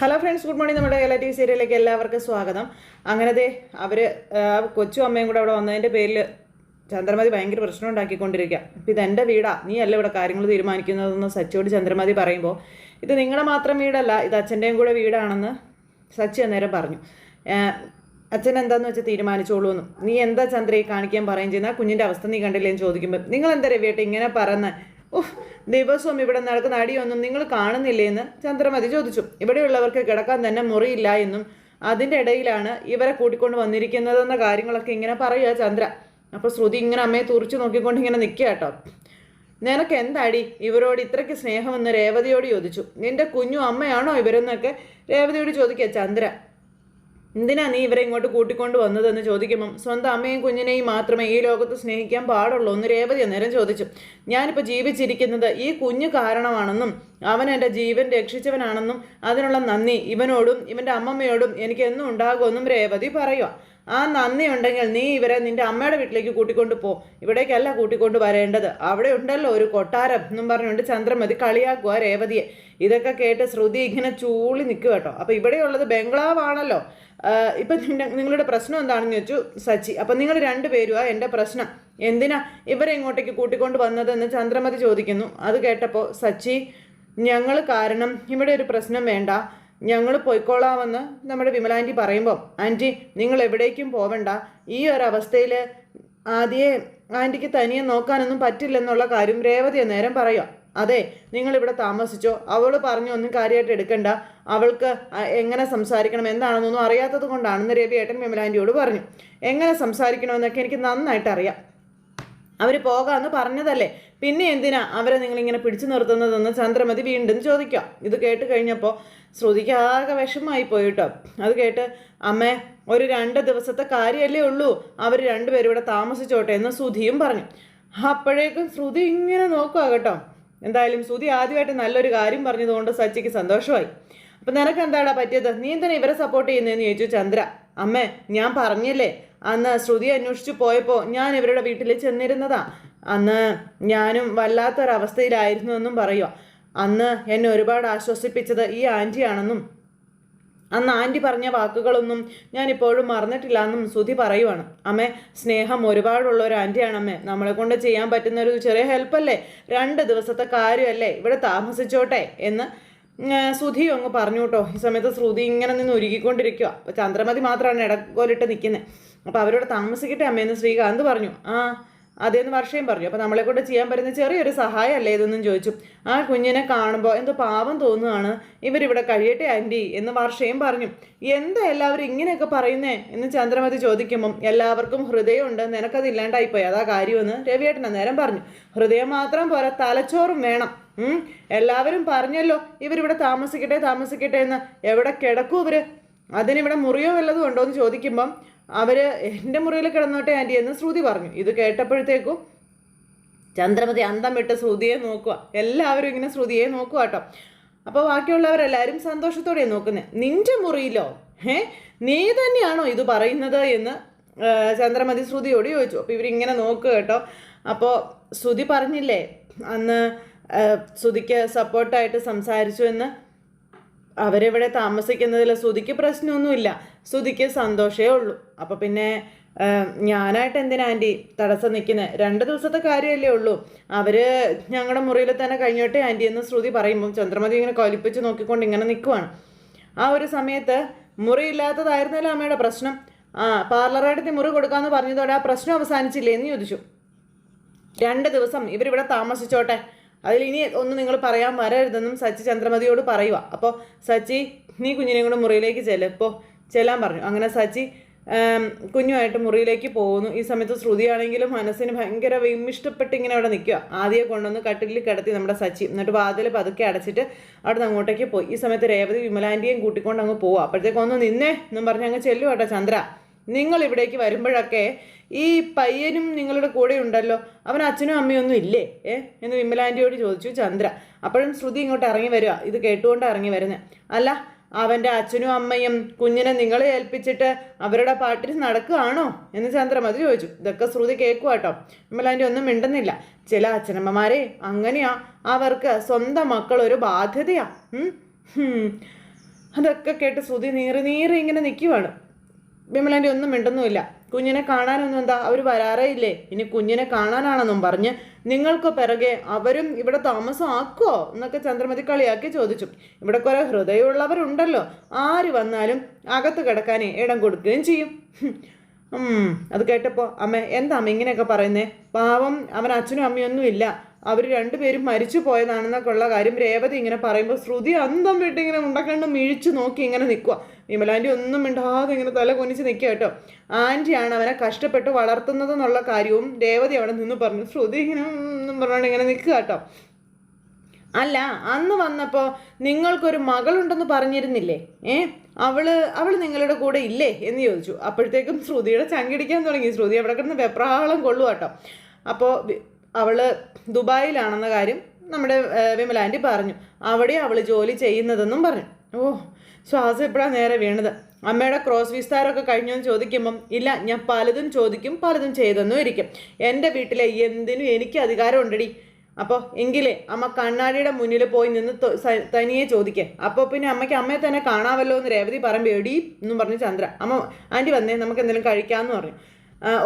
Hello friends good morning നമ്മുടെ എല്ലാ T V സീരിയലിലേക്ക് എല്ലാവർക്കും സ്വാഗതം. അങ്ങനത്തെ അവർ കൊച്ചു അമ്മയും കൂടെ അവിടെ വന്നതിന്റെ പേരിൽ ചന്ദ്രമതി ഭയങ്കര പ്രശ്നം ഉണ്ടാക്കിക്കൊണ്ടിരിക്കുക അപ്പം എന്റെ വീടാ. നീ അല്ല ഇവിടെ കാര്യങ്ങൾ തീരുമാനിക്കുന്നതെന്ന് സച്ചിയോട് ചന്ദ്രമതി പറയുമ്പോൾ ഇത് നിങ്ങളുടെ മാത്രം വീടല്ല ഇത് അച്ഛന്റെയും കൂടെ വീടാണെന്ന് സച്ചി അന്നേരം പറഞ്ഞു. അച്ഛൻ എന്താന്ന് വെച്ചാൽ തീരുമാനിച്ചോളൂ എന്നും. നീ എന്താ ചന്ദ്രയെ കാണിക്കാൻ പറയുകയും ചെയ്യുന്ന കുഞ്ഞിന്റെ അവസ്ഥ നീ കണ്ടില്ലേ എന്ന് ചോദിക്കുമ്പോൾ നിങ്ങൾ എന്താ രവിയേട്ടെ ഇങ്ങനെ പറയുന്നത് ഓഹ് ദിവസവും ഇവിടെ നടക്കുന്ന അടിയൊന്നും നിങ്ങൾ കാണുന്നില്ലേന്ന് ചന്ദ്രമതി ചോദിച്ചു. ഇവിടെയുള്ളവർക്ക് കിടക്കാൻ തന്നെ മുറിയില്ല എന്നും അതിന്റെ ഇടയിലാണ് ഇവരെ കൂട്ടിക്കൊണ്ട് വന്നിരിക്കുന്നതെന്ന കാര്യങ്ങളൊക്കെ ഇങ്ങനെ പറയുക ചന്ദ്ര. അപ്പോൾ ശ്രുതി ഇങ്ങനെ അമ്മയെ തുറിച്ചു നോക്കിക്കൊണ്ട് ഇങ്ങനെ നിൽക്കുക കേട്ടോ. നിനക്ക് എന്താടി ഇവരോട് ഇത്രയ്ക്ക് സ്നേഹമെന്ന് രേവതിയോട് ചോദിച്ചു. നിന്റെ കുഞ്ഞു അമ്മയാണോ ഇവരെന്നൊക്കെ രേവതിയോട് ചോദിക്കുക ചന്ദ്ര. എന്തിനാ നീ ഇവരെ ഇങ്ങോട്ട് കൂട്ടിക്കൊണ്ട് വന്നതെന്ന് ചോദിക്കുമ്പം സ്വന്തം അമ്മയും കുഞ്ഞിനെയും മാത്രമേ ഈ ലോകത്ത് സ്നേഹിക്കാൻ പാടുള്ളൂ എന്ന് രേവതി അന്നേരം ചോദിച്ചു. ഞാനിപ്പോൾ ജീവിച്ചിരിക്കുന്നത് ഈ കുഞ്ഞു കാരണമാണെന്നും അവൻ എന്റെ ജീവൻ രക്ഷിച്ചവനാണെന്നും അതിനുള്ള നന്ദി ഇവനോടും ഇവന്റെ അമ്മമ്മയോടും എനിക്ക് എന്നും ഉണ്ടാകുമെന്നും രേവതി പറയുക ആ നന്ദി ഉണ്ടെങ്കിൽ നീ ഇവരെ നിന്റെ അമ്മയുടെ വീട്ടിലേക്ക് കൂട്ടിക്കൊണ്ട് പോ. ഇവിടേക്കല്ല കൂട്ടിക്കൊണ്ട് വരേണ്ടത്. അവിടെ ഉണ്ടല്ലോ ഒരു കൊട്ടാരം എന്നും പറഞ്ഞുകൊണ്ട് ചന്ദ്രമതി കളിയാക്കുക രേവതിയെ. ഇതൊക്കെ കേട്ട് ശ്രുതി ഇങ്ങനെ ചൂളി നിൽക്കുക കേട്ടോ. അപ്പോൾ ഇവിടെയുള്ളത് ബംഗ്ലാവാണല്ലോ. ഇപ്പം നിങ്ങളുടെ പ്രശ്നം എന്താണെന്ന് ചോദിച്ചു സച്ചി. അപ്പം നിങ്ങൾ രണ്ടുപേരുമാ എന്റെ പ്രശ്നം. എന്തിനാ ഇവരെ ഇങ്ങോട്ടേക്ക് കൂട്ടിക്കൊണ്ട് വന്നതെന്ന് ചന്ദ്രമതി ചോദിക്കുന്നു. അത് കേട്ടപ്പോൾ സച്ചി ഞങ്ങൾ കാരണം ഇവിടെ ഒരു പ്രശ്നം വേണ്ട. ഞങ്ങൾ പോയിക്കോളാമെന്ന് നമ്മുടെ വിമല ആന്റി പറയുമ്പോൾ ആന്റി നിങ്ങൾ എവിടേക്കും പോവണ്ട. ഈ ഒരു അവസ്ഥയിൽ ആദ്യേ ആന്റിക്ക് തനിയെ നോക്കാനൊന്നും പറ്റില്ലെന്നുള്ള കാര്യം രേവതി നേരം പറയുക അതെ നിങ്ങളിവിടെ താമസിച്ചോ. അവൾ പറഞ്ഞു ഒന്നും കാര്യമായിട്ട് എടുക്കണ്ട. അവൾക്ക് എങ്ങനെ സംസാരിക്കണം എന്താണെന്നൊന്നും അറിയാത്തത് കൊണ്ടാണെന്ന് രവി ഏട്ടൻ വിമലാന്റിയോട് പറഞ്ഞു. എങ്ങനെ സംസാരിക്കണമെന്നൊക്കെ എനിക്ക് നന്നായിട്ട് അറിയാം അവർ പോകാമെന്ന് പറഞ്ഞതല്ലേ? പിന്നെ എന്തിനാ അവരെ നിങ്ങളിങ്ങനെ പിടിച്ചു നിർത്തുന്നതെന്ന് ചന്ദ്രമതി വീണ്ടും ചോദിക്കാം. ഇത് കേട്ട് കഴിഞ്ഞപ്പോൾ ശ്രുതിക്ക് ആകെ വിഷമമായി പോയിട്ടോ. അത് കേട്ട് അമ്മേ ഒരു രണ്ട് ദിവസത്തെ കാര്യമല്ലേ ഉള്ളൂ. അവർ രണ്ടുപേരും ഇവിടെ താമസിച്ചോട്ടെ എന്ന് ശ്രുതിയും പറഞ്ഞു. അപ്പോഴേക്കും ശ്രുതി ഇങ്ങനെ നോക്കുക കേട്ടോ. എന്തായാലും ശ്രുതി ആദ്യമായിട്ട് നല്ലൊരു കാര്യം പറഞ്ഞതുകൊണ്ട് സച്ചിക്ക് സന്തോഷമായി. അപ്പം നിനക്ക് എന്താടാ പറ്റിയത്? നീ എന്തിനാ ഇവരെ സപ്പോർട്ട് ചെയ്യുന്നതെന്ന് ചോദിച്ചു ചന്ദ്ര. അമ്മേ ഞാൻ പറഞ്ഞില്ലേ? അന്ന് ശ്രുതി അന്വേഷിച്ചു പോയപ്പോൾ ഞാൻ ഇവരുടെ വീട്ടിൽ ചെന്നിരുന്നതാ. അന്ന് ഞാനും വല്ലാത്തൊരവസ്ഥയിലായിരുന്നു എന്നും പറയുക അന്ന് എന്നെ ഒരുപാട് ആശ്വസിപ്പിച്ചത് ഈ ആന്റിയാണെന്നും അന്ന് ആന്റി പറഞ്ഞ വാക്കുകളൊന്നും ഞാൻ ഇപ്പോഴും മറന്നിട്ടില്ല എന്നും സുധി പറയുവാണ്. അമ്മേ സ്നേഹം ഒരുപാടുള്ള ഒരു ആന്റിയാണ് അമ്മേ നമ്മളെ കൊണ്ട് ചെയ്യാൻ പറ്റുന്ന ഒരു ചെറിയ ഹെൽപ്പല്ലേ? രണ്ട് ദിവസത്തെ കാര്യമല്ലേ? ഇവിടെ താമസിച്ചോട്ടെ എന്ന് സുധി അങ്ങ് പറഞ്ഞു കേട്ടോ ഈ സമയത്ത് ശ്രുതി ഇങ്ങനെ നിന്ന് ഉരുകിക്കൊണ്ടിരിക്കുക അപ്പോൾ ചന്ദ്രമതി മാത്രമാണ് ഇടക്കോലിട്ട് നിൽക്കുന്നത് അപ്പോൾ അവരോട് താമസിക്കട്ടെ അമ്മയെന്ന് ശ്രീകാന്ത് പറഞ്ഞു. ആ അതേന്ന് വർഷയും പറഞ്ഞു. അപ്പോൾ നമ്മളെ കൊണ്ട് ചെയ്യാൻ പറ്റുന്ന ചെറിയൊരു സഹായം അല്ലേ ഇതെന്നും ചോദിച്ചു. ആ കുഞ്ഞിനെ കാണുമ്പോൾ എന്തോ പാവം തോന്നുകയാണ് ഇവരിവിടെ കഴിയട്ടെ ആന്റി എന്ന് വർഷയും പറഞ്ഞു. എന്താ എല്ലാവരും ഇങ്ങനെയൊക്കെ പറയുന്നേ? എന്ന് ചന്ദ്രമതി ചോദിക്കുമ്പം എല്ലാവർക്കും ഹൃദയമുണ്ട്. നിനക്കത് ഇല്ലാണ്ടായിപ്പോയി അതാ കാര്യമെന്ന് രവിയേട്ടൻ നേരം പറഞ്ഞു. ഹൃദയം മാത്രം പോരാ തലച്ചോറും വേണം. എല്ലാവരും പറഞ്ഞല്ലോ ഇവരിവിടെ താമസിക്കട്ടെ താമസിക്കട്ടെ എന്ന്. എവിടെ കിടക്കൂ ഇവർ അതിനിവിടെ മുറിയോ വല്ലതും ഉണ്ടോ എന്ന് ചോദിക്കുമ്പം അവർ എന്റെ മുറിയിൽ കിടന്നോട്ടെ ആന്റി എന്ന് ശ്രുതി പറഞ്ഞു. ഇത് കേട്ടപ്പോഴത്തേക്കും ചന്ദ്രമതി അന്തം വിട്ട് ശ്രുതിയെ നോക്കുക. എല്ലാവരും ഇങ്ങനെ ശ്രുതിയെ നോക്കുക കേട്ടോ. അപ്പോൾ ബാക്കിയുള്ളവരെല്ലാവരും സന്തോഷത്തോടെ നോക്കുന്നത് നിന്റെ മുറിയിലോ? ഏ നീ തന്നെയാണോ ഇത് പറയുന്നത് എന്ന് ചന്ദ്രമതി ശ്രുതിയോട് ചോദിച്ചു. അപ്പോൾ ഇവരിങ്ങനെ നോക്കുക കേട്ടോ. അപ്പോൾ ശ്രുതി പറഞ്ഞില്ലേ അന്ന് ശ്രുതിക്ക് സപ്പോർട്ടായിട്ട് സംസാരിച്ചു എന്ന്. അവരിവിടെ താമസിക്കുന്നതിൽ ശ്രുതിക്ക് പ്രശ്നമൊന്നുമില്ല. ശ്രുതിക്ക് സന്തോഷമേ ഉള്ളൂ. അപ്പോൾ പിന്നെ ഞാനായിട്ട് എന്തിനാ ആന്റി തടസ്സം നിൽക്കുന്നത് രണ്ട് ദിവസത്തെ കാര്യമല്ലേ ഉള്ളൂ. അവർ ഞങ്ങളുടെ മുറിയിൽ തന്നെ കഴിഞ്ഞോട്ടെ ആന്റി എന്ന് ശ്രുതി പറയുമ്പം ചന്ദ്രമതി ഇങ്ങനെ കൊലിപ്പിച്ച് നോക്കിക്കൊണ്ട് ഇങ്ങനെ നിൽക്കുവാണ് ആ ഒരു സമയത്ത് മുറിയില്ലാത്തതായിരുന്നല്ലോ അമ്മയുടെ പ്രശ്നം? ആ പാർലറായിട്ട് മുറി കൊടുക്കാമെന്ന് പറഞ്ഞതോടെ ആ പ്രശ്നം അവസാനിച്ചില്ലേ എന്ന് ചോദിച്ചു. രണ്ട് ദിവസം ഇവരിവിടെ താമസിച്ചോട്ടെ. അതിൽ ഇനി ഒന്നും നിങ്ങൾ പറയാൻ വരരുതെന്നും സച്ചി ചന്ദ്രമതിയോട് പറയുക അപ്പോൾ സച്ചി നീ കുഞ്ഞിനെയും കൂടെ മുറിയിലേക്ക് ചെല്ലപ്പോൾ ചെല്ലാൻ പറഞ്ഞു. അങ്ങനെ സച്ചി കുഞ്ഞുമായിട്ട് മുറിയിലേക്ക് പോകുന്നു. ഈ സമയത്ത് ശ്രുതിയാണെങ്കിലും മനസ്സിന് ഭയങ്കര വിമിഷ്ടപ്പെട്ട് ഇങ്ങനെ അവിടെ നിൽക്കുക. ആദ്യം കൊണ്ടുവന്ന് കട്ടിലിൽ കിടത്തി നമ്മുടെ സച്ചി. എന്നിട്ട് വാതിൽ പതുക്കെ അടച്ചിട്ട് അവിടെ നിന്ന് അങ്ങോട്ടേക്ക് പോയി. ഈ സമയത്ത് രേവതി വിമലാന്റെയും കൂട്ടിക്കൊണ്ട് അങ്ങ് പോവുക അപ്പോഴത്തേക്കൊന്ന് നിന്നേ എന്നും പറഞ്ഞ് അങ്ങ് ചെല്ലു കേട്ടോ ചന്ദ്ര. നിങ്ങൾ ഇവിടേക്ക് വരുമ്പോഴൊക്കെ ഈ പയ്യനും നിങ്ങളുടെ കൂടെ ഉണ്ടല്ലോ. അവൻ അച്ഛനും അമ്മയും ഒന്നും ഇല്ലേ? ഏ? എന്ന് വിമലാന്റിയോട് ചോദിച്ചു ചന്ദ്ര. അപ്പോഴും ശ്രുതി ഇങ്ങോട്ട് ഇറങ്ങി വരിക. ഇത് കേട്ടുകൊണ്ട് ഇറങ്ങി വരുന്നത് അല്ല അവന്റെ അച്ഛനും അമ്മയും കുഞ്ഞിനെ നിങ്ങളെ ഏൽപ്പിച്ചിട്ട് അവരുടെ പാട്ടിന് നടക്കുകയാണോ? എന്ന് ചന്ദ്രമതി ചോദിച്ചു. ഇതൊക്കെ ശ്രുതി കേൾക്കുക കേട്ടോ വിമലാന്റി ഒന്നും മിണ്ടുന്നില്ല. ചില അച്ഛനമ്മമാരെ അങ്ങനെയാ. അവർക്ക് സ്വന്തം മക്കൾ ഒരു ബാധ്യതയാ. അതൊക്കെ കേട്ട് ശ്രുതി നീറി നീറി ഇങ്ങനെ നിൽക്കുവാണ് വിമലാന്റെ ഒന്നും മിണ്ടുന്നുമില്ല. കുഞ്ഞിനെ കാണാനൊന്നും എന്താ അവർ വരാറേ ഇല്ലേ ഇനി കുഞ്ഞിനെ കാണാനാണെന്നും പറഞ്ഞ് നിങ്ങൾക്ക് പിറകെ അവരും ഇവിടെ താമസമാക്കുമോ എന്നൊക്കെ ചന്ദ്രമതി കളിയാക്കി ചോദിച്ചു. ഇവിടെ കുറെ ഹൃദയമുള്ളവരുണ്ടല്ലോ. ആര് വന്നാലും അകത്ത് കിടക്കാനേ ഇടം കൊടുക്കുകയും ചെയ്യും. അത് കേട്ടപ്പോൾ അമ്മ എന്താ അമ്മ ഇങ്ങനെയൊക്കെ പറയുന്നേ? പാവം അവൻ അച്ഛനും അമ്മയൊന്നും ഇല്ല അവർ രണ്ടുപേരും മരിച്ചു പോയതാണെന്നൊക്കെ ഉള്ള കാര്യം രേവതി ഇങ്ങനെ പറയുമ്പോൾ ശ്രുതി അന്തം വിട്ട് ഇങ്ങനെ ഉണ്ടക്കണ്ട് മിഴിച്ചു നോക്കി ഇങ്ങനെ നിൽക്കുക വിമലാന്റെ ഒന്നും മിണ്ടാതെ ഇങ്ങനെ തല കൊനിച്ച് നിൽക്കുക കേട്ടോ. ആന്റിയാണ് അവനെ കഷ്ടപ്പെട്ട് വളർത്തുന്നത് എന്നുള്ള കാര്യവും രേവതി അവിടെ നിന്ന് പറഞ്ഞു. ശ്രുതി ഇങ്ങനെ പറഞ്ഞുകൊണ്ട് ഇങ്ങനെ നിൽക്കുക കേട്ടോ. അല്ല അന്ന് വന്നപ്പോൾ നിങ്ങൾക്കൊരു മകളുണ്ടെന്ന് പറഞ്ഞിരുന്നില്ലേ? ഏ? അവൾ അവൾ നിങ്ങളുടെ കൂടെ ഇല്ലേ എന്ന് ചോദിച്ചു. അപ്പോഴത്തേക്കും ശ്രുതിയുടെ ചങ്കിടിക്കാൻ തുടങ്ങി. ശ്രുതി അവിടെ കിടന്ന് വെപ്രാളം കൊള്ളു കേട്ടോ. അപ്പോൾ അവൾ ദുബായിലാണെന്ന കാര്യം നമ്മുടെ വിമലാന്റി പറഞ്ഞു. അവിടെ അവൾ ജോലി ചെയ്യുന്നതെന്നും പറഞ്ഞു. ഓ ശ്വാസം എപ്പോഴാണ് നേരെ വീണത്? അമ്മയുടെ ക്രോസ് വിസ്താരമൊക്കെ കഴിഞ്ഞോ എന്ന് ചോദിക്കുമ്പം ഇല്ല ഞാൻ പലതും ചോദിക്കും പലതും ചെയ്തെന്നും ഇരിക്കും. എന്റെ വീട്ടിലെ എന്തിനും എനിക്ക് അധികാരം ഉണ്ടടി അപ്പോൾ എങ്കിലേ അമ്മ കണ്ണാടിയുടെ മുന്നിൽ പോയി നിന്ന് തനിയെ ചോദിക്കേ. അപ്പോൾ പിന്നെ അമ്മയ്ക്ക് അമ്മയെ തന്നെ കാണാമല്ലോ എന്ന് രേവതി പറയുമ്പോൾ എടീ എന്നും പറഞ്ഞു ചന്ദ്ര. അമ്മ ആന്റി വന്നേ നമുക്ക് എന്തെങ്കിലും കഴിക്കാമെന്ന് പറഞ്ഞു. "ആ,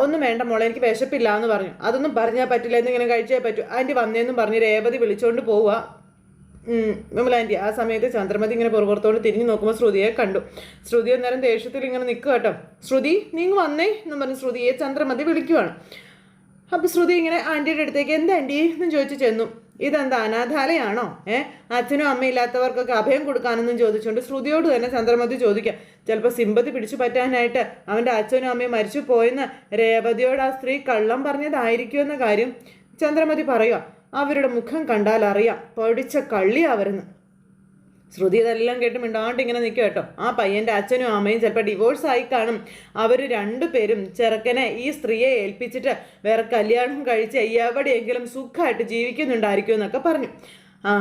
ഒന്നും വേണ്ട മോളെ എനിക്ക് വിശപ്പില്ല എന്ന് പറഞ്ഞു. അതൊന്നും പറഞ്ഞാൽ പറ്റില്ല എന്നിങ്ങനെ കഴിച്ചേ പറ്റൂ. ആന്റി വന്നേന്നും പറഞ്ഞ് രേവതി വിളിച്ചുകൊണ്ട് പോവുക വിമലാന്റി ആ സമയത്ത് ചന്ദ്രമതി ഇങ്ങനെ പുറത്തോട്ട് തിരിഞ്ഞു നോക്കുമ്പോൾ ശ്രുതിയെ കണ്ടു. ശ്രുതി അന്നേരം ദേഷ്യത്തിൽ ഇങ്ങനെ നിൽക്കുക കേട്ടോ. ശ്രുതി നീ വന്നേ എന്ന് പറഞ്ഞ് ശ്രുതിയെ ചന്ദ്രമതി വിളിക്കുവാണ്. അപ്പോൾ ശ്രുതി ഇങ്ങനെ ആന്റിയുടെ അടുത്തേക്ക് എന്താ ആന്റി എന്ന് ചോദിച്ചു ചെന്നു. ഇതെന്താ അനാഥാലയാണോ? ഏഹ് അച്ഛനും അമ്മ ഇല്ലാത്തവർക്കൊക്കെ അഭയം കൊടുക്കാനൊന്നും ചോദിച്ചുകൊണ്ട് ശ്രുതിയോട് തന്നെ ചന്ദ്രമതി ചോദിക്കാം. ചിലപ്പോൾ സിമ്പതി പിടിച്ചു പറ്റാനായിട്ട് അവന്റെ അച്ഛനും അമ്മയും മരിച്ചു പോയെന്ന് രേവതിയോട് ആ സ്ത്രീ കള്ളം പറഞ്ഞതായിരിക്കുമെന്ന കാര്യം ചന്ദ്രമതി പറയുക അവരുടെ മുഖം കണ്ടാൽ അറിയാം പൊടിച്ച കള്ളിയാവരുന്ന് ശ്രുതി ഇതെല്ലാം കേട്ട് മിണ്ടാണ്ട് ഇങ്ങനെ നിൽക്കും കേട്ടോ. ആ പയ്യന്റെ അച്ഛനും അമ്മയും ചിലപ്പോൾ ഡിവോഴ്സ് ആയി കാണും. അവർ രണ്ടുപേരും ചെറുക്കനെ ഈ സ്ത്രീയെ ഏൽപ്പിച്ചിട്ട് വേറെ കല്യാണം കഴിച്ച് എവിടെയെങ്കിലും സുഖമായിട്ട് ജീവിക്കുന്നുണ്ടായിരിക്കും എന്നൊക്കെ പറഞ്ഞു. ആ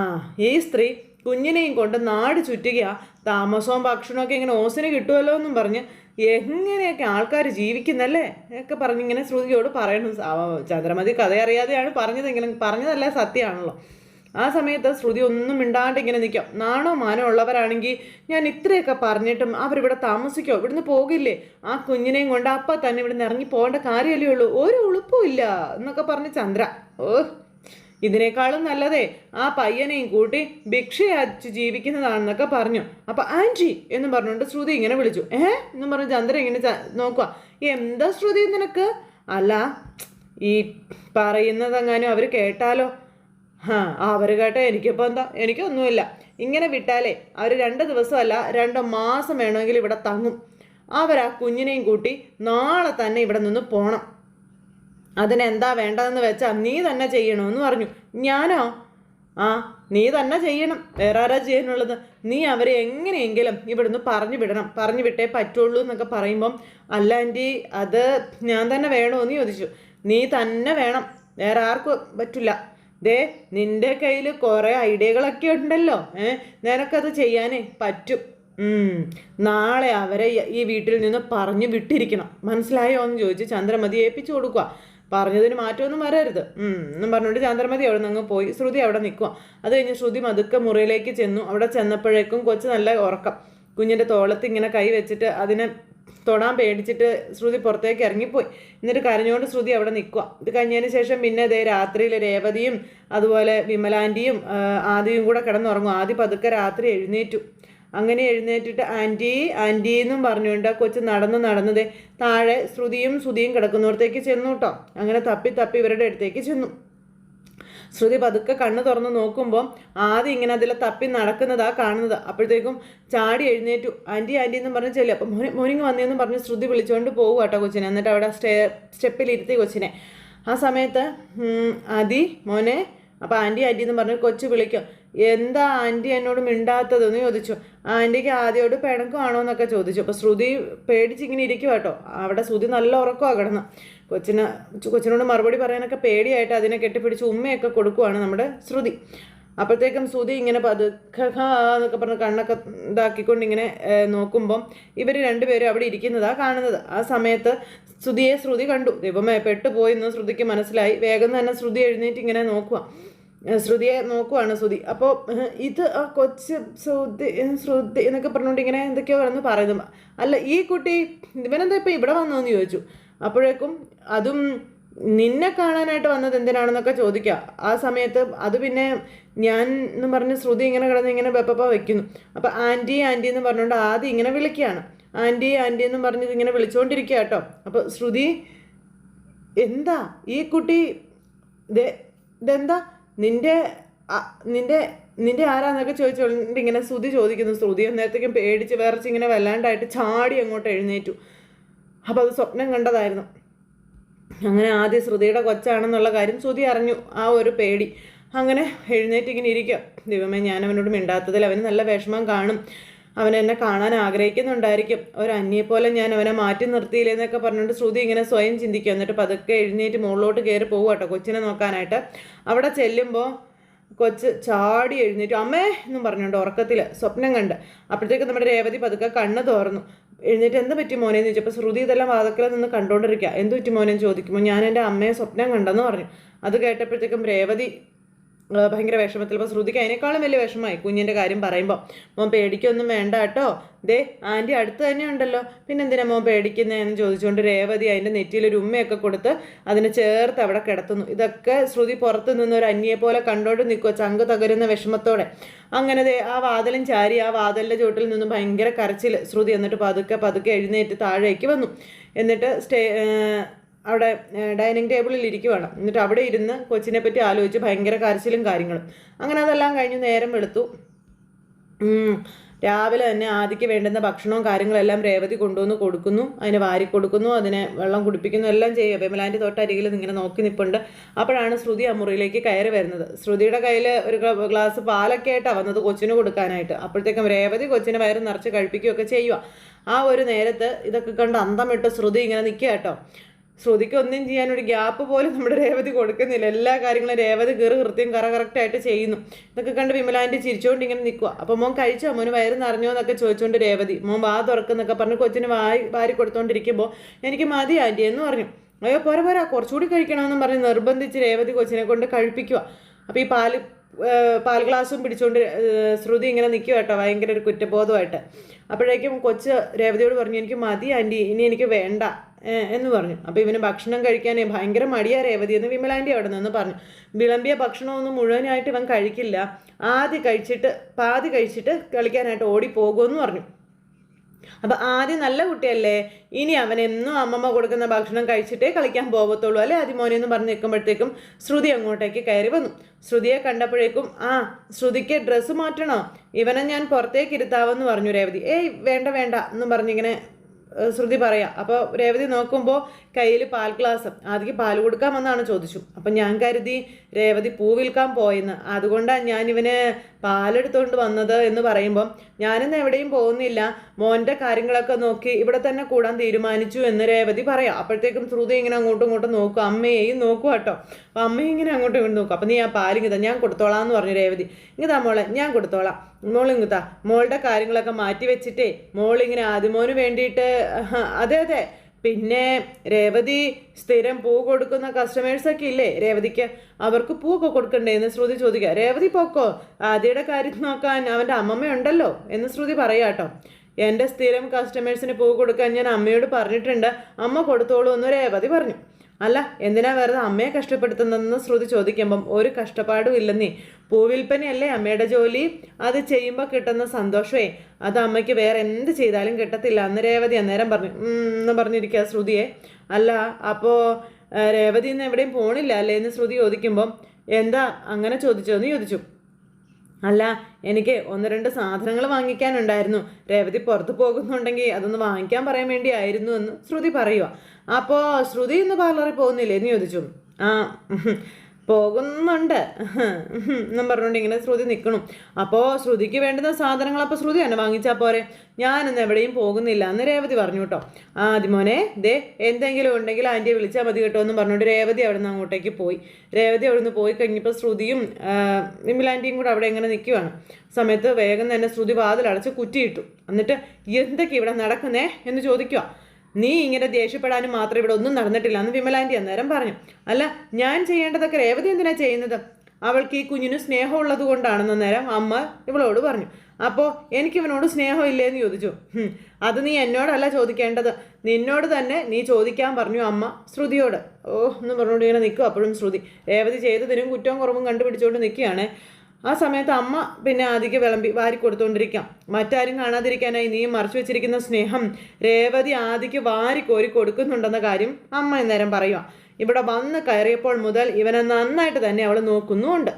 ഈ സ്ത്രീ കുഞ്ഞിനെയും കൊണ്ട് നാട് ചുറ്റുക താമസവും ഭക്ഷണമൊക്കെ ഇങ്ങനെ ഓസിന് കിട്ടുമല്ലോ എന്നും പറഞ്ഞ് എങ്ങനെയൊക്കെ ആൾക്കാർ ജീവിക്കുന്നല്ലേ? ഒക്കെ പറഞ്ഞിങ്ങനെ ശ്രുതിയോട് പറയണം. ചന്ദ്രമതി കഥ അറിയാതെയാണ് പറഞ്ഞതെങ്കിലും പറഞ്ഞതല്ല സത്യമാണല്ലോ. ആ സമയത്ത് ശ്രുതി ഒന്നും മിണ്ടാണ്ട് ഇങ്ങനെ നിൽക്കും. നാണോ മാനോ ഉള്ളവരാണെങ്കിൽ ഞാൻ ഇത്രയൊക്കെ പറഞ്ഞിട്ടും അവരിവിടെ താമസിക്കോ? ഇവിടുന്ന് പോകില്ലേ? ആ കുഞ്ഞിനെയും കൊണ്ട് അപ്പം തന്നെ ഇവിടുന്ന് ഇറങ്ങി പോകേണ്ട കാര്യമല്ലേ ഉള്ളൂ. ഒരു ഉളുപ്പും ഇല്ല എന്നൊക്കെ പറഞ്ഞ് ചന്ദ്ര. ഓ ഇതിനേക്കാളും നല്ലതേ ആ പയ്യനെയും കൂട്ടി ഭിക്ഷയച്ച് ജീവിക്കുന്നതാണെന്നൊക്കെ പറഞ്ഞു. അപ്പൊ ആന്റി എന്ന് പറഞ്ഞുകൊണ്ട് ശ്രുതി ഇങ്ങനെ വിളിച്ചു. ഏ? എന്നും പറഞ്ഞ് ചന്ദ്ര ഇങ്ങനെ നോക്കുക എന്താ ശ്രുതി നിനക്ക്? അല്ല ഈ പറയുന്നതെങ്ങാനും അവർ കേട്ടാലോ? അവർ കേട്ടോ എനിക്കിപ്പോൾ എന്താ എനിക്കൊന്നുമില്ല. ഇങ്ങനെ വിട്ടാലേ അവർ രണ്ട് ദിവസമല്ല രണ്ട് മാസം വേണമെങ്കിൽ ഇവിടെ തങ്ങും. അവർ ആ കുഞ്ഞിനെയും കൂട്ടി നാളെ തന്നെ ഇവിടെ നിന്ന് പോണം. അതിനെന്താ വേണ്ടതെന്ന് വെച്ചാൽ നീ തന്നെ ചെയ്യണമെന്ന് പറഞ്ഞു. ഞാനോ? ആ നീ തന്നെ ചെയ്യണം. വേറെ ആരാ ചെയ്യാനുള്ളത്? നീ അവരെ എങ്ങനെയെങ്കിലും ഇവിടുന്ന് പറഞ്ഞു വിടണം. പറഞ്ഞു വിട്ടേ പറ്റുള്ളൂ എന്നൊക്കെ പറയുമ്പം അല്ല ആന്റി അത് ഞാൻ തന്നെ വേണമെന്ന് ചോദിച്ചു. നീ തന്നെ വേണം. വേറെ ആർക്കും പറ്റില്ല. ദേ നിന്റെ കയ്യിൽ കുറേ ഐഡിയകളൊക്കെ ഉണ്ടല്ലോ ഏ? നിനക്കത് ചെയ്യാനേ പറ്റും. നാളെ അവരെ ഈ- വീട്ടിൽ നിന്ന് പറഞ്ഞു വിട്ടിരിക്കണം. മനസ്സിലായോ എന്ന് ചോദിച്ച് ചന്ദ്രമതി ഏൽപ്പിച്ചു കൊടുക്കുക പറഞ്ഞതിന് മാറ്റമൊന്നും വരരുത്. എന്നും പറഞ്ഞുകൊണ്ട് ചന്ദ്രമതി അവിടെ നിന്ന് പോയി. ശ്രുതി അവിടെ നിൽക്കുക അത് കഴിഞ്ഞ് ശ്രുതി മതുക്കെ മുറിയിലേക്ക് ചെന്നു. അവിടെ ചെന്നപ്പോഴേക്കും കൊച്ചു നല്ല ഉറക്കം. കുഞ്ഞിന്റെ തോളത്ത് ഇങ്ങനെ കൈ വെച്ചിട്ട് അതിനെ തൊടാൻ പേടിച്ചിട്ട് ശ്രുതി പുറത്തേക്ക് ഇറങ്ങിപ്പോയി. എന്നിട്ട് കരഞ്ഞുകൊണ്ട് ശ്രുതി അവിടെ നിൽക്കുക ഇത് കഴിഞ്ഞതിന് ശേഷം പിന്നെ ഇതേ രാത്രിയിൽ രേവതിയും അതുപോലെ വിമലാന്റിയും ആദിയും കൂടെ കിടന്നുറങ്ങും. ആദ്യ പതുക്കെ രാത്രി എഴുന്നേറ്റു. അങ്ങനെ എഴുന്നേറ്റിട്ട് ആന്റി ആന്റി എന്നും പറഞ്ഞുകൊണ്ട് ആ കൊച്ച് നടന്ന് നടന്നതേ താഴെ ശ്രുതിയും ശ്രുതിയും കിടക്കുന്നിടത്തേക്ക് ചെന്നു കേട്ടോ. അങ്ങനെ തപ്പി തപ്പി ഇവരുടെ അടുത്തേക്ക് ചെന്നു. ശ്രുതി പതുക്കെ കണ്ണ് തുറന്ന് നോക്കുമ്പോൾ ആദ്യം ഇങ്ങനെ അതിൽ തപ്പി നടക്കുന്നതാ കാണുന്നത്. അപ്പോഴത്തേക്കും ചാടി എഴുന്നേറ്റു. ആന്റി ആന്റി എന്നും പറഞ്ഞ് ചെല്ലും. അപ്പം മോനി മോനിങ് പറഞ്ഞ് ശ്രുതി വിളിച്ചുകൊണ്ട് പോകും കേട്ടോ കൊച്ചിനെ. എന്നിട്ട് അവിടെ സ്റ്റേ സ്റ്റെപ്പിലിരുത്തി കൊച്ചിനെ. ആ സമയത്ത് അതി മോനെ അപ്പോൾ ആന്റി ആന്റി എന്ന് പറഞ്ഞ് കൊച്ചു വിളിക്കും എന്താ ആന്റി എന്നോട് മിണ്ടാത്തതെന്ന് ചോദിച്ചു. ആന്റിക്ക് ആദ്യമായിട്ട് പിണക്കമാണോ എന്നൊക്കെ ചോദിച്ചു. അപ്പോൾ ശ്രുതി പേടിച്ചിങ്ങനെ ഇരിക്കും കേട്ടോ അവിടെ ശ്രുതി നല്ല ഉറക്കമാണ് കിടന്ന്. കൊച്ചിന് കൊച്ചിനോട് മറുപടി പറയാനൊക്കെ പേടിയായിട്ട് അതിനെ കെട്ടിപ്പിടിച്ച് ഉമ്മയൊക്കെ കൊടുക്കുവാണ് നമ്മുടെ ശ്രുതി. അപ്പോഴത്തേക്കും ശ്രുതി ഇങ്ങനെ പതുക്കെ എന്നൊക്കെ പറഞ്ഞ് കണ്ണൊക്കെ ഇതാക്കിക്കൊണ്ട് ഇങ്ങനെ നോക്കുമ്പം ഇവർ രണ്ടുപേരും അവിടെ ഇരിക്കുന്നതാണ് കാണുന്നത്. ആ സമയത്ത് ശ്രുതിയെ ശ്രുതി കണ്ടു. ദൈവമേ പെട്ടുപോയി എന്ന് ശ്രുതിക്ക് മനസ്സിലായി. വേഗം തന്നെ ശ്രുതി എഴുന്നേറ്റ് ഇങ്ങനെ നോക്കുക ശ്രുതിയെ നോക്കുവാണ് ശ്രുതി. അപ്പോൾ ഇത് ആ കൊച്ച് ശ്രുതി ശ്രുതി എന്നൊക്കെ പറഞ്ഞുകൊണ്ട് ഇങ്ങനെ എന്തൊക്കെയോ കിടന്ന് പറയുന്നു. അല്ല ഈ കുട്ടി ഇവനെന്താ ഇപ്പം ഇവിടെ വന്നതെന്ന് ചോദിച്ചു. അപ്പോഴേക്കും അതും നിന്നെ കാണാനായിട്ട് വന്നത് എന്തിനാണെന്നൊക്കെ ചോദിക്കുക. ആ സമയത്ത് അത് പിന്നെ ഞാൻ എന്ന് പറഞ്ഞ് ശ്രുതി ഇങ്ങനെ കിടന്ന് ഇങ്ങനെ വെപ്പപ്പ വെക്കുന്നു. അപ്പോൾ ആന്റി ആന്റി എന്ന് പറഞ്ഞുകൊണ്ട് ആദ്യം ഇങ്ങനെ വിളിക്കുകയാണ്. ആന്റി ആന്റി എന്ന് പറഞ്ഞ് ഇങ്ങനെ വിളിച്ചുകൊണ്ടിരിക്കുക കേട്ടോ. അപ്പോൾ ശ്രുതി എന്താ ഈ കുട്ടി ഇതെന്താ? നിന്റെ നിന്റെ നിന്റെ ആരാന്നൊക്കെ ചോദിച്ചുകൊണ്ട് ഇങ്ങനെ ശ്രുതി ചോദിക്കുന്നു. ശ്രുതി അന്നേരത്തേക്കും പേടിച്ച് വിറച്ച് ഇങ്ങനെ വല്ലാണ്ടായിട്ട് ചാടി അങ്ങോട്ട് എഴുന്നേറ്റു. അപ്പോൾ അത് സ്വപ്നം കണ്ടതായിരുന്നു. അങ്ങനെ ആദ്യം ശ്രുതിയുടെ കൊച്ചാണെന്നുള്ള കാര്യം ശ്രുതി അറിഞ്ഞു. ആ ഒരു പേടി. അങ്ങനെ എഴുന്നേറ്റ് ഇങ്ങനെ ഇരിക്കുക. ദൈവമേ ഞാൻ അവനോട് മിണ്ടാത്തതിൽ അവന് നല്ല വിഷമം കാണും. അവൻ എന്നെ കാണാൻ ആഗ്രഹിക്കുന്നുണ്ടായിരിക്കും. ഒരു അന്യെ പോലെ ഞാൻ അവനെ മാറ്റി നിർത്തിയില്ലേ എന്നൊക്കെ പറഞ്ഞുകൊണ്ട് ശ്രുതി ഇങ്ങനെ സ്വയം ചിന്തിക്കുക എന്നിട്ട് പതുക്കെ എഴുന്നേറ്റ് മുകളിലോട്ട് കയറി പോകും കേട്ടോ കൊച്ചിനെ നോക്കാനായിട്ട്. അവിടെ ചെല്ലുമ്പോൾ കൊച്ച് ചാടി എഴുന്നേറ്റു. അമ്മേ എന്നും പറഞ്ഞുകൊണ്ട് ഉറക്കത്തിൽ സ്വപ്നം കണ്ട്. അപ്പോഴത്തേക്ക് നമ്മുടെ രേവതി പതുക്കെ കണ്ണ് തോർന്നു. എഴുന്നേറ്റ് എന്ത് പറ്റി മോനെ? എന്ന് ചോദിച്ചപ്പോൾ ശ്രുതി ഇതെല്ലാം വാതക്കല നിന്ന് കണ്ടുകൊണ്ടിരിക്കുക എന്ത് പറ്റി മോനെ? ചോദിക്കുമ്പോൾ ഞാൻ എന്റെ അമ്മയെ സ്വപ്നം കണ്ടെന്ന് പറഞ്ഞു. അത് കേട്ടപ്പോഴത്തേക്കും രേവതി ഭയങ്കര വിഷമത്തിൽ. അപ്പോൾ ശ്രുതിക്ക് അതിനേക്കാളും വലിയ വിഷമമായി കുഞ്ഞിന്റെ കാര്യം പറയുമ്പോൾ മോൻ പേടിക്കൊന്നും വേണ്ട കേട്ടോ. ദേ ആന്റി അടുത്ത് തന്നെ ഉണ്ടല്ലോ. പിന്നെ എന്തിനാ മോൻ പേടിക്കുന്നതെന്ന് ചോദിച്ചുകൊണ്ട് രേവതി അതിന്റെ നെറ്റിയിലൊരു ഉമ്മയൊക്കെ കൊടുത്ത് അതിനെ ചേർത്ത് അവിടെ കിടത്തുന്നു. ഇതൊക്കെ ശ്രുതി പുറത്ത് നിന്ന് ഒരു അന്യെ പോലെ കണ്ടോണ്ട് നിൽക്കുക ചങ്ക് തകരുന്ന വിഷമത്തോടെ. അങ്ങനെ ദേ ആ വാതിലും ചാരി ആ വാതിലിന്റെ ചുവട്ടിൽ നിന്നും ഭയങ്കര കരച്ചിൽ ശ്രുതി എന്നിട്ട് പതുക്കെ പതുക്കെ എഴുന്നേറ്റ് താഴേക്ക് വന്നു. എന്നിട്ട് സ്റ്റേ അവിടെ ഡൈനിങ് ടേബിളിൽ ഇരിക്കുവാണ്. എന്നിട്ട് അവിടെ ഇരുന്ന് കൊച്ചിനെ പറ്റി ആലോചിച്ച് ഭയങ്കര കരച്ചിലും കാര്യങ്ങളും. അങ്ങനെ അതെല്ലാം കഴിഞ്ഞ് നേരം വെളുത്തു. രാവിലെ തന്നെ ആദിക്ക് വേണ്ടുന്ന ഭക്ഷണവും കാര്യങ്ങളെല്ലാം രേവതി കൊണ്ടുവന്ന് കൊടുക്കുന്നു. അതിനെ വാരി കൊടുക്കുന്നു അതിനെ വെള്ളം കുടിപ്പിക്കുന്നു എല്ലാം ചെയ്യുക വിമലാന്റെ തൊട്ടരികിൽ ഇങ്ങനെ നോക്കി നിൽപ്പുണ്ട് അപ്പോഴാണ് ശ്രുതി ആ മുറിയിലേക്ക് കയറി വരുന്നത്. ശ്രുതിയുടെ കയ്യിൽ ഒരു ഗ്ലാസ് പാലൊക്കെ ആയിട്ടാണ് വന്നത് കൊച്ചിന് കൊടുക്കാനായിട്ട്. അപ്പോഴത്തേക്കും രേവതി കൊച്ചിനെ വയറ് നിറച്ച് കഴിപ്പിക്കുകയൊക്കെ ചെയ്യുക ആ ഒരു നേരത്ത് ഇതൊക്കെ കണ്ട് അന്തമിട്ട് ശ്രുതി ഇങ്ങനെ നിൽക്കുക കേട്ടോ. ശ്രുതിക്ക് ഒന്നും ചെയ്യാൻ ഒരു ഗ്യാപ്പ് പോലും നമ്മുടെ രേവതി കൊടുക്കുന്നില്ല. എല്ലാ കാര്യങ്ങളും രേവതി കയറി കൃത്യം കറ കറക്റ്റായിട്ട് ചെയ്യുന്നു. ഇതൊക്കെ കണ്ട് വിമലാന്റെ ചിരിച്ചുകൊണ്ട് ഇങ്ങനെ നിൽക്കുക അപ്പോൾ മോൻ കഴിച്ചോ? മോന് വയറ് നിറഞ്ഞോ എന്നൊക്കെ ചോദിച്ചുകൊണ്ട് രേവതി. മോൻ വാ തുറക്കുന്നൊക്കെ പറഞ്ഞ് കൊച്ചിന് വായി വാരി കൊടുത്തോണ്ടിരിക്കുമ്പോൾ എനിക്ക് മതി ആന്റി എന്ന് പറഞ്ഞു. അയ്യോ പോരാ പോരാ കുറച്ചുകൂടി കഴിക്കണമെന്നും പറഞ്ഞ് നിർബന്ധിച്ച് രേവതി കൊച്ചിനെ കൊണ്ട് കഴിപ്പിക്കുക അപ്പോൾ ഈ പാൽ പാൽ ഗ്ലാസും പിടിച്ചുകൊണ്ട് ശ്രുതി ഇങ്ങനെ നിൽക്കുക കേട്ടോ ഭയങ്കര ഒരു കുറ്റബോധമായിട്ട്. അപ്പോഴേക്കും കൊച്ച് രേവതിയോട് പറഞ്ഞു എനിക്ക് മതി ആന്റി ഇനി എനിക്ക് വേണ്ട. എന്ന് പറഞ്ഞു. അപ്പോൾ ഇവന് ഭക്ഷണം കഴിക്കാനേ ഭയങ്കര മടിയാ രേവതി എന്ന് വിമലാന്റെ അവിടെ നിന്ന് പറഞ്ഞു. വിളമ്പിയ ഭക്ഷണമൊന്നും മുഴുവനായിട്ട് ഇവൻ കഴിക്കില്ല. ആദ്യം കഴിച്ചിട്ട് പാതി കഴിച്ചിട്ട് കളിക്കാനായിട്ട് ഓടിപ്പോകുമെന്ന് പറഞ്ഞു. അപ്പം ആദ്യം നല്ല കുട്ടിയല്ലേ? ഇനി അവൻ എന്നും അമ്മമ്മ കൊടുക്കുന്ന ഭക്ഷണം കഴിച്ചിട്ടേ കളിക്കാൻ പോകത്തുള്ളൂ അല്ലേ ആദ്യമോനെ എന്ന് പറഞ്ഞ് നിൽക്കുമ്പോഴത്തേക്കും ശ്രുതി അങ്ങോട്ടേക്ക് കയറി വന്നു. ശ്രുതിയെ കണ്ടപ്പോഴേക്കും ആ ശ്രുതിക്ക് ഡ്രസ്സ് മാറ്റണോ? ഇവനെ ഞാൻ പുറത്തേക്ക് ഇരുത്താവെന്ന് പറഞ്ഞു രേവതി. ഏയ് വേണ്ട വേണ്ട എന്ന് പറഞ്ഞിങ്ങനെ ശ്രുതി പറയാം. അപ്പോൾ രേവതി നോക്കുമ്പോൾ കയ്യിൽ പാൽ ഗ്ലാസ്. ആദ്യം പാൽ കൊടുക്കാമെന്നാണ് ചോദിച്ചു. അപ്പം ഞാൻ കരുതി രേവതി പൂ വിൽക്കാൻ പോയെന്ന്. അതുകൊണ്ടാണ് ഞാനിവന് പാലെടുത്തുകൊണ്ട് വന്നത് എന്ന് പറയുമ്പം ഞാനിന്ന് എവിടെയും പോകുന്നില്ല. മോന്റെ കാര്യങ്ങളൊക്കെ നോക്കി ഇവിടെ തന്നെ കൂടാൻ തീരുമാനിച്ചു എന്ന് രേവതി പറയാം. അപ്പോഴത്തേക്കും ശ്രുതി ഇങ്ങനെ അങ്ങോട്ടും ഇങ്ങോട്ടും നോക്കും. അമ്മയെയും നോക്കും കേട്ടോ. അപ്പം അമ്മയും ഇങ്ങനെ അങ്ങോട്ടും ഇങ്ങോട്ടും നോക്കും. അപ്പം നീ ആ പാലിങ്ങിത. ഞാൻ കൊടുത്തോളാം എന്ന് പറഞ്ഞു രേവതി. ഇങ്ങതാ മോളെ ഞാൻ കൊടുത്തോളാം. മോളിങ്ങത്താ മോളുടെ കാര്യങ്ങളൊക്കെ മാറ്റി വെച്ചിട്ടേ മോളിങ്ങനെ ആദ്യമോന് വേണ്ടിയിട്ട് അതെ അതെ. പിന്നെ രേവതി സ്ഥിരം പൂ കൊടുക്കുന്ന കസ്റ്റമേഴ്സൊക്കെ ഇല്ലേ? രേവതിക്ക് അവർക്ക് പൂ ഒക്കെ കൊടുക്കണ്ടേ എന്ന് ശ്രുതി ചോദിക്കുക. രേവതി പോക്കോ? ആദ്യയുടെ കാര്യം നോക്കാൻ അവന്റെ അമ്മമ്മയുണ്ടല്ലോ എന്ന് ശ്രുതി പറയാട്ടോ എന്റെ സ്ഥിരം കസ്റ്റമേഴ്സിന് പൂ കൊടുക്കാൻ ഞാൻ അമ്മയോട് പറഞ്ഞിട്ടുണ്ട്. അമ്മ കൊടുത്തോളൂ എന്ന് രേവതി പറഞ്ഞു. അല്ല എന്തിനാ വെറുതെ അമ്മയെ കഷ്ടപ്പെടുത്തുന്നതെന്ന് ശ്രുതി ചോദിക്കുമ്പം ഒരു കഷ്ടപ്പാടും ഇല്ലെന്നേ. പൂവിൽപ്പനയല്ലേ അമ്മയുടെ ജോലി? അത് ചെയ്യുമ്പോൾ കിട്ടുന്ന സന്തോഷമേ. അത് അമ്മയ്ക്ക് വേറെ എന്ത് ചെയ്താലും കിട്ടത്തില്ല. അന്ന് രേവതി അന്നേരം പറഞ്ഞു എന്ന് പറഞ്ഞിരിക്കുക ശ്രുതിയെ. അല്ല അപ്പോൾ രേവതി ഇന്ന് എവിടെയും പോണില്ല അല്ലേ എന്ന് ശ്രുതി ചോദിക്കുമ്പം എന്താ അങ്ങനെ ചോദിച്ചോ? എന്ന് ചോദിച്ചു. അല്ല എനിക്ക് ഒന്ന് രണ്ട് സാധനങ്ങൾ വാങ്ങിക്കാനുണ്ടായിരുന്നു. രേവതി പുറത്ത് പോകുന്നുണ്ടെങ്കിൽ അതൊന്ന് വാങ്ങിക്കാൻ പറയാൻ വേണ്ടിയായിരുന്നു എന്ന് ശ്രുതി പറയുക അപ്പോൾ ശ്രുതി ഇന്ന് പാർലറിൽ പോകുന്നില്ലേ എന്ന് ചോദിച്ചു. ആ. പോകുന്നുണ്ട്. എന്നും പറഞ്ഞുകൊണ്ട് ഇങ്ങനെ ശ്രുതി നിൽക്കണം അപ്പോൾ ശ്രുതിക്ക് വേണ്ടുന്ന സാധനങ്ങൾ അപ്പോൾ ശ്രുതി തന്നെ വാങ്ങിച്ചാൽ പോരെ. ഞാനിന്ന് എവിടെയും പോകുന്നില്ല. എന്ന് രേവതി പറഞ്ഞു കേട്ടോ. ആ അതിമോനെ ദേ എന്തെങ്കിലും ഉണ്ടെങ്കിൽ ആന്റിയെ വിളിച്ചാൽ മതി കേട്ടോ എന്ന് പറഞ്ഞുകൊണ്ട് രേവതി അവിടെ നിന്ന് അങ്ങോട്ടേക്ക് പോയി. രേവതി അവിടെ നിന്ന് പോയി കഴിഞ്ഞപ്പോൾ ശ്രുതിയും വിമലാന്റിയും കൂടെ അവിടെ ഇങ്ങനെ നിൽക്കുവാണ് സമയത്ത് വേഗം തന്നെ ശ്രുതി വാതിലടച്ച് കുറ്റിയിട്ടു. എന്നിട്ട് എന്തൊക്കെ ഇവിടെ നടക്കുന്നേ? എന്ന് ചോദിക്കുക നീ ഇങ്ങനെ ദേഷ്യപ്പെടാനും മാത്രം ഇവിടെ ഒന്നും നടന്നിട്ടില്ല എന്ന് വിമലാന്റി അന്നേരം പറഞ്ഞു. അല്ല ഞാൻ ചെയ്യേണ്ടതൊക്കെ രേവതി എന്തിനാ ചെയ്യുന്നത്? അവൾക്ക് ഈ കുഞ്ഞിന് സ്നേഹമുള്ളത് കൊണ്ടാണെന്ന് നേരം അമ്മ ഇവളോട് പറഞ്ഞു. അപ്പോൾ എനിക്ക് ഇവനോട് സ്നേഹമില്ലേന്ന് ചോദിച്ചു. അത് നീ എന്നോടല്ല ചോദിക്കേണ്ടത്. നിന്നോട് തന്നെ നീ ചോദിക്കാൻ പറഞ്ഞു അമ്മ ശ്രുതിയോട്. ഓ എന്ന് പറഞ്ഞുകൊണ്ട് ഇങ്ങനെ നിൽക്കും അപ്പോഴും ശ്രുതി. രേവതി ചെയ്തതിനും കുറ്റവും കുറവും കണ്ടുപിടിച്ചുകൊണ്ട് നിൽക്കുകയാണ്. ആ സമയത്ത് അമ്മ പിന്നെ ആദിക്ക് വിളമ്പി വാരി കൊടുത്തുകൊണ്ടിരിക്കാം മറ്റാരും കാണാതിരിക്കാനായി നീ മറച്ചു വെച്ചിരിക്കുന്ന സ്നേഹം രേവതി ആദിക്ക് വാരി കോരി കൊടുക്കുന്നുണ്ടെന്ന കാര്യം അമ്മ ഇന്നേരം പറയുക ഇവിടെ വന്ന് കയറിയപ്പോൾ മുതൽ ഇവനെ നന്നായിട്ട് തന്നെ അവൾ നോക്കുന്നുമുണ്ട്.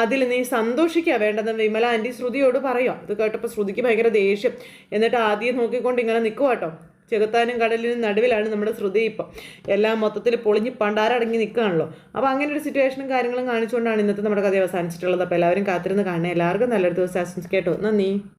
അതിൽ നീ സന്തോഷിക്കുക വേണ്ടെന്ന് വിമല ആന്റി ശ്രുതിയോട് പറയുക ഇത് കേട്ടപ്പോൾ ശ്രുതിക്ക് ഭയങ്കര ദേഷ്യം. എന്നിട്ട് ആദ്യം നോക്കിക്കൊണ്ട് ഇങ്ങനെ നിൽക്കുക കേട്ടോ ചെകുത്താനും കടലിനും നടുവിലാണ് നമ്മുടെ ശ്രുതി ഇപ്പം. എല്ലാം മൊത്തത്തിൽ പൊളിഞ്ഞ് പണ്ടാരടങ്ങി നിൽക്കുകയാണല്ലോ. അപ്പോൾ അങ്ങനെ ഒരു സിറ്റുവേഷനും കാര്യങ്ങളും കാണിച്ചുകൊണ്ടാണ് ഇന്നത്തെ നമ്മുടെ കഥ അവസാനിച്ചിട്ടുള്ളത്. അപ്പോൾ എല്ലാവരും കാത്തിരുന്ന് കാണുക എല്ലാവർക്കും നല്ലൊരു ദിവസം ആശംസിക്കേട്ടോ. നന്ദി.